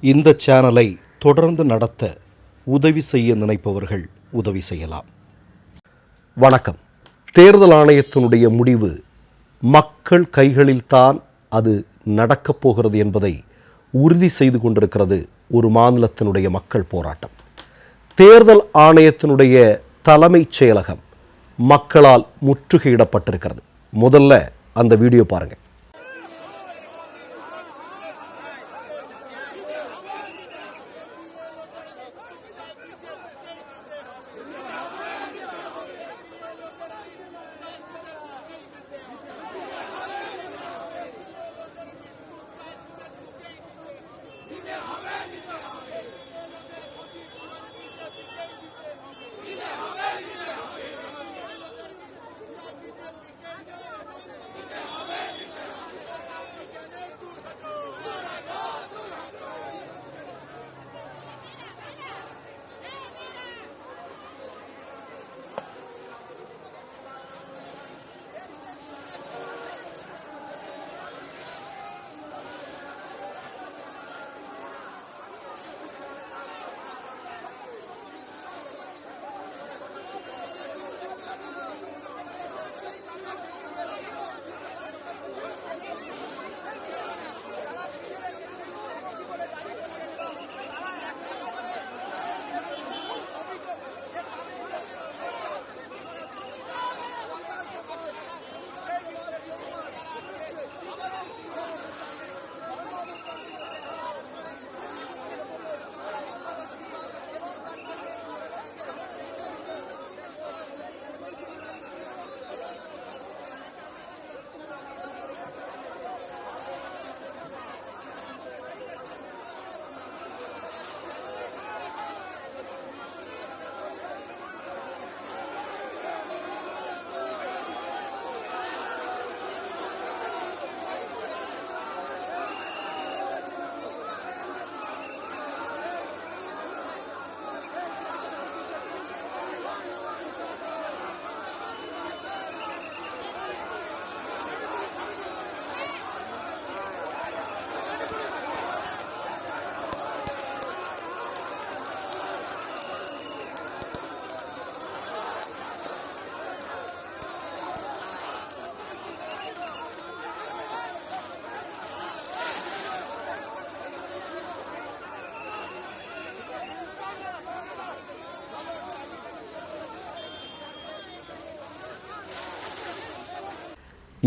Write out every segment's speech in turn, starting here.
இந்த சேனலை தொடர்ந்து நடத்த உதவி செய்ய நினைப்பவர்கள் உதவி செய்யலாம். வணக்கம். தேர்தல் ஆணையத்தினுடைய முடிவு மக்கள் கைகளில்தான் அது நடக்கப் போகிறது என்பதை உறுதி செய்து கொண்டிருக்கிறது ஒரு மாநிலத்தினுடைய மக்கள் போராட்டம். தேர்தல் ஆணையத்தினுடைய தலைமைச் செயலகம் மக்களால் முற்றுகையிடப்பட்டிருக்கிறது. முதல்ல அந்த வீடியோ பாருங்கள்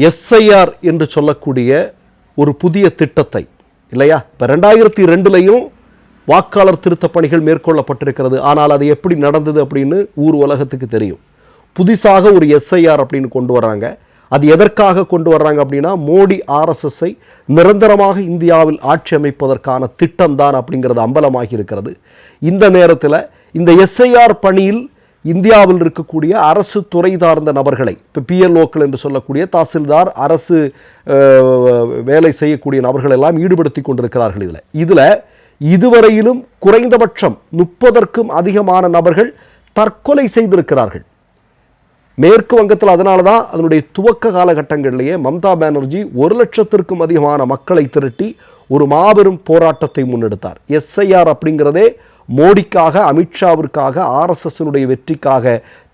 எஸ்ஐஆர் என்று சொல்லக்கூடிய ஒரு புதிய திட்டத்தை இல்லையா? இப்போ ரெண்டாயிரத்தி ரெண்டுலையும் வாக்காளர் திருத்தப் பணிகள் மேற்கொள்ளப்பட்டிருக்கிறது. ஆனால் அது எப்படி நடந்தது அப்படின்னு ஊர் உலகத்துக்கு தெரியும். புதிசாக ஒரு எஸ்ஐஆர் அப்படின்னு கொண்டு வர்றாங்க. அது எதற்காக கொண்டு வர்றாங்க அப்படின்னா மோடி ஆர்எஸ்எஸ்ஸை நிரந்தரமாக இந்தியாவில் ஆட்சி அமைப்பதற்கான திட்டம்தான் அப்படிங்கிறது அம்பலமாகி இருக்கிறது. இந்த நேரத்தில் இந்த எஸ்ஐஆர் பணியில் இந்தியாவில் இருக்கக்கூடிய அரசு துறை சார்ந்த நபர்களை இப்போ பிஎல்ஓக்கள் என்று சொல்லக்கூடிய தாசில்தார் அரசு வேலை செய்யக்கூடிய நபர்கள் எல்லாம் ஈடுபடுத்தி கொண்டிருக்கிறார்கள் இதில். இதில் இதுவரையிலும் குறைந்தபட்சம் முப்பதற்கும் அதிகமான நபர்கள் தற்கொலை செய்திருக்கிறார்கள். மேற்கு வங்கத்தில் அதனால தான் அதனுடைய துவக்க காலகட்டங்களிலேயே மம்தா பானர்ஜி ஒரு லட்சத்திற்கும் அதிகமான மக்களை திரட்டி ஒரு மாபெரும் போராட்டத்தை முன்னெடுத்தார். எஸ்ஐஆர் அப்படிங்கிறதே மோடிக்காக அமித்ஷாவிற்காக ஆர்எஸ்எஸ்னுடைய வெற்றிக்காக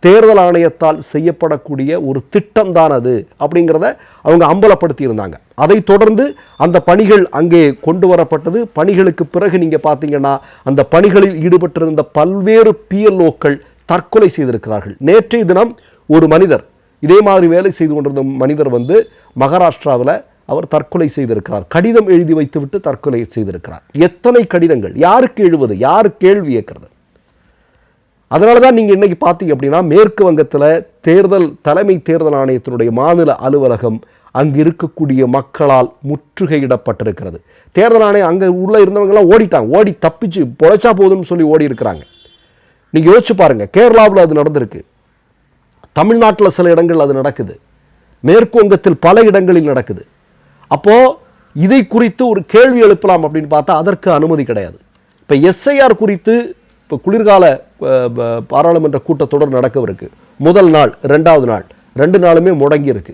தேர்தல் ஆணையத்தால் செய்யப்படக்கூடிய ஒரு திட்டம்தான் அது அப்படிங்கிறத அவங்க அம்பலப்படுத்தியிருந்தாங்க. அதை தொடர்ந்து அந்த பணிகள் அங்கே கொண்டு வரப்பட்டது. பணிகளுக்கு பிறகு நீங்கள் பார்த்தீங்கன்னா அந்த பணிகளில் ஈடுபட்டிருந்த பல்வேறு பிஎல்ஓக்கள் தற்கொலை செய்திருக்கிறார்கள். நேற்றைய தினம் ஒரு மனிதர் இதே மாதிரி வேலை செய்து கொண்டிருந்த மனிதர் வந்து மகாராஷ்டிராவில் அவர் தற்கொலை செய்திருக்கிறார். கடிதம் எழுதி வைத்துவிட்டு தற்கொலை செய்திருக்கிறார். எத்தனை கடிதங்கள்? யாருக்கு எழுவது? யார் கேள்வி கேட்கறது அதனால தான் நீங்கள் இன்னைக்கு பார்த்தீங்க அப்படின்னா மேற்கு வங்கத்தில் தேர்தல் தலைமை தேர்தல் ஆணையத்தினுடைய மாநில அலுவலகம் அங்கு இருக்கக்கூடிய மக்களால் முற்றுகையிடப்பட்டிருக்கிறது. தேர்தல் ஆணையம் அங்கே உள்ள இருந்தவங்களாம் ஓடிட்டாங்க. ஓடி தப்பிச்சு பொழைச்சா போதும்னு சொல்லி ஓடி இருக்கிறாங்க. நீங்கள் யோசிச்சு பாருங்க. கேரளாவில் அது நடந்திருக்கு. தமிழ்நாட்டில் சில இடங்கள் அது நடக்குது. மேற்கு வங்கத்தில் பல இடங்களில் நடக்குது. அப்போ இதை குறித்து ஒரு கேள்வி எழுப்பலாம் அப்படின்னு பார்த்தா அதற்கு அனுமதி கிடையாது. இப்போ எஸ்ஐஆர் குறித்து இப்போ குளிர்கால பாராளுமன்ற கூட்டத்தொடர் நடக்கவிருக்கு. முதல் நாள் ரெண்டாவது நாள் ரெண்டு நாளுமே முடங்கியிருக்கு.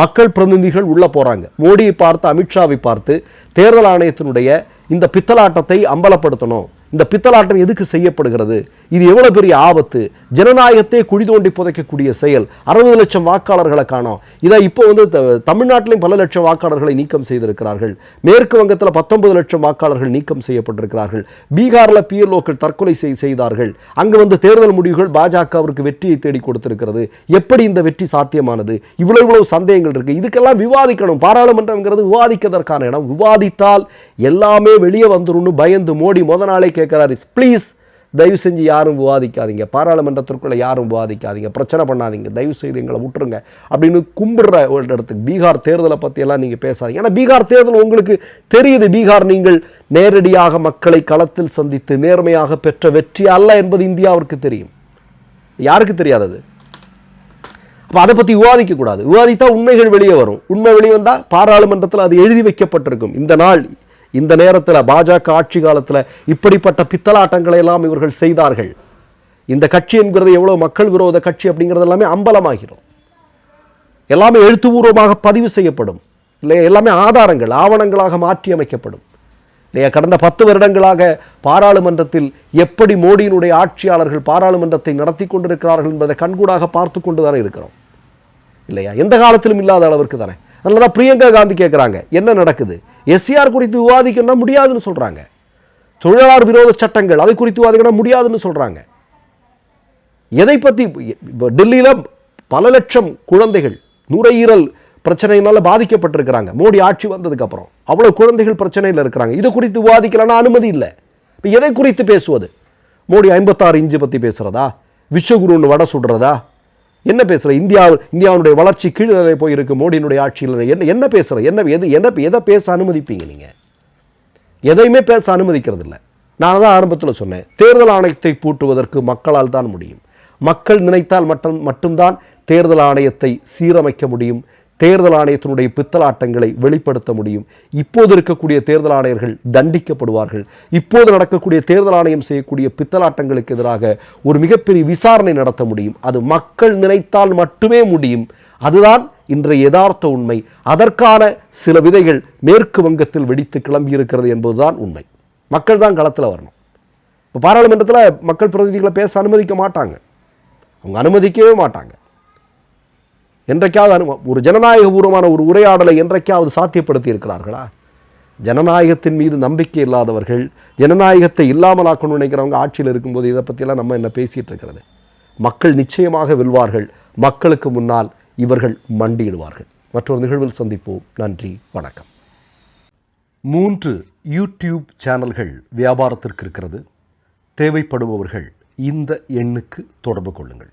மக்கள் பிரதிநிதிகள் உள்ளே போகிறாங்க மோடியை பார்த்து அமித்ஷாவை பார்த்து தேர்தல் ஆணையத்தினுடைய இந்த பித்தலாட்டத்தை அம்பலப்படுத்தணும். இந்த பித்தலாட்டம் எதுக்கு செய்யப்படுகிறது? இது எவ்வளோ பெரிய ஆபத்து? ஜனநாயகத்தை குழி தோண்டி புதைக்கக்கூடிய செயல். அறுபது லட்சம் வாக்காளர்களை காணோம். இதை இப்போ வந்து த- பல லட்சம் வாக்காளர்களை நீக்கம் செய்திருக்கிறார்கள். மேற்கு வங்கத்தில் பத்தொன்பது லட்சம் வாக்காளர்கள் நீக்கம் செய்யப்பட்டிருக்கிறார்கள். பீகாரில் பிஎல்ஓக்கள் தற்கொலை செய்- செய்தார்கள். அங்கு வந்து தேர்தல் முடிவுகள் பாஜகவிற்கு வெற்றியை தேடி கொடுத்திருக்கிறது. எப்படி இந்த வெற்றி சாத்தியமானது? இவ்வளவு இவ்வளவு சந்தேகங்கள் இருக்கு. இதுக்கெல்லாம் விவாதிக்கணும். பாராளுமன்றம்ங்கிறது விவாதிக்கிறதற்கான இடம். விவாதித்தால் எல்லாமே வெளியே வந்துரும்னு பயந்து மோடி முத நாளே கேட்கிறாரு ப்ளீஸ் தயவு செஞ்சு யாரும் விவாதிக்காதீங்க. பாராளுமன்றத்திற்குள்ள யாரும் விவாதிக்காதீங்க. பிரச்சனை பண்ணாதீங்க. தயவு செய்து எங்களை விட்டுருங்க. அப்படின்னு கும்பிடுற ஒரு இடத்துக்கு பீகார் தேர்தலை பத்தி எல்லாம் நீங்க பேசாதீங்க. ஏன்னா பீகார் தேர்தல் உங்களுக்கு தெரியுது. பீகார் நீங்கள் நேரடியாக மக்களை களத்தில் சந்தித்து நேர்மையாக பெற்ற வெற்றி அல்ல என்பது இந்தியாவிற்கு தெரியும். யாருக்கு தெரியாதது அப்போ அதை பற்றி விவாதிக்க கூடாது விவாதித்தா உண்மைகள் வெளியே வரும். உண்மை வெளியே வந்தால் பாராளுமன்றத்தில் அது எழுதி வைக்கப்பட்டிருக்கும். இந்த நாள் இந்த நேரத்தில் பாஜக ஆட்சி காலத்தில் இப்படிப்பட்ட பித்தலாட்டங்களை எல்லாம் இவர்கள் செய்தார்கள். இந்த கட்சி என்கிறது எவ்வளவு மக்கள் விரோத கட்சி அப்படிங்கிறது எல்லாமே அம்பலமாகிறோம். எல்லாமே எழுத்துப்பூர்வமாக பதிவு செய்யப்படும். இல்லையா? எல்லாமே ஆதாரங்கள் ஆவணங்களாக மாற்றி அமைக்கப்படும் இல்லையா? கடந்த பத்து வருடங்களாக பாராளுமன்றத்தில் எப்படி மோடியினுடைய ஆட்சியாளர்கள் பாராளுமன்றத்தை நடத்தி கொண்டிருக்கிறார்கள் என்பதை கண்கூடாக பார்த்து கொண்டு தானே இருக்கிறோம். இல்லையா? எந்த காலத்திலும் இல்லாத அளவிற்கு தானே. அதனால தான் பிரியங்கா காந்தி கேட்குறாங்க என்ன நடக்குது? எஸ்சிஆர் குறித்து விவாதிக்கணும்னா முடியாதுன்னு சொல்றாங்க. தொழிலாளர் விரோத சட்டங்கள் அதை குறித்து விவாதிக்கணும் முடியாதுன்னு சொல்றாங்க. எதை பற்றி டெல்லியில் பல லட்சம் குழந்தைகள் நுரையீரல் பிரச்சனையினால பாதிக்கப்பட்டிருக்கிறாங்க. மோடி ஆட்சி வந்ததுக்கு அப்புறம் அவ்வளவு குழந்தைகள் பிரச்சனையில் இருக்கிறாங்க. இது குறித்து விவாதிக்கலன்னா அனுமதி இல்லை. இப்போ எதை குறித்து பேசுவது? மோடி ஐம்பத்தாறு இஞ்சு பற்றி பேசுறதா? விஸ்வகுருன்னு வடை சுடுறதா? என்ன பேசுற? இந்தியா இந்தியாவுடைய வளர்ச்சி கீழ்நிலை போயிருக்கு மோடியினுடைய ஆட்சியில். என்ன என்ன பேசுகிற என்ன எது என்ன எதை பேச அனுமதிப்பீங்க நீங்கள் எதையுமே பேச அனுமதிக்கிறது இல்லை நான் தான் ஆரம்பத்தில் சொன்னேன். தேர்தல் ஆணையத்தை பூட்டுவதற்கு மக்களால் தான் முடியும். மக்கள் நினைத்தால் மட்டும் மட்டும்தான் தேர்தல் ஆணையத்தை சீரமைக்க முடியும். தேர்தல் ஆணையத்தினுடைய பித்தலாட்டங்களை வெளிப்படுத்த முடியும். இப்போது இருக்கக்கூடிய தேர்தல் ஆணையர்கள் தண்டிக்கப்படுவார்கள். இப்போது நடக்கக்கூடிய தேர்தல் ஆணையம் செய்யக்கூடிய பித்தலாட்டங்களுக்கு எதிராக ஒரு மிகப்பெரிய விசாரணை நடத்த முடியும். அது மக்கள் நினைத்தால் மட்டுமே முடியும். அதுதான் இன்றைய யதார்த்த உண்மை. அதற்கான சில விதைகள் மேற்கு வங்கத்தில் வெடித்து கிளம்பியிருக்கிறது என்பதுதான் உண்மை. மக்கள் தான் களத்தில் வரணும். இப்போ பாராளுமன்றத்தில் மக்கள் பிரதிநிதிகளை பேச அனுமதிக்க மாட்டாங்க. அவங்க அனுமதிக்கவே மாட்டாங்க. என்றைக்காவது அனு ஒரு ஜனநாயகபூர்வமான ஒரு உரையாடலை என்றைக்காவது சாத்தியப்படுத்தி இருக்கிறார்களா ஜனநாயகத்தின் மீது நம்பிக்கை இல்லாதவர்கள் ஜனநாயகத்தை இல்லாமலாக்கணும்னு நினைக்கிறவங்க ஆட்சியில் இருக்கும்போது இதை பற்றியெல்லாம் நம்ம என்ன பேசிகிட்டு இருக்கிறது? மக்கள் நிச்சயமாக வெல்வார்கள் மக்களுக்கு முன்னால் இவர்கள் மண்டியிடுவார்கள். மற்றொரு நிகழ்வில் சந்திப்போம். நன்றி வணக்கம். மூன்று யூடியூப் சேனல்கள் வியாபாரத்திற்கு இருக்கிறது. தேவைப்படுபவர்கள் இந்த எண்ணுக்கு தொடர்பு கொள்ளுங்கள்.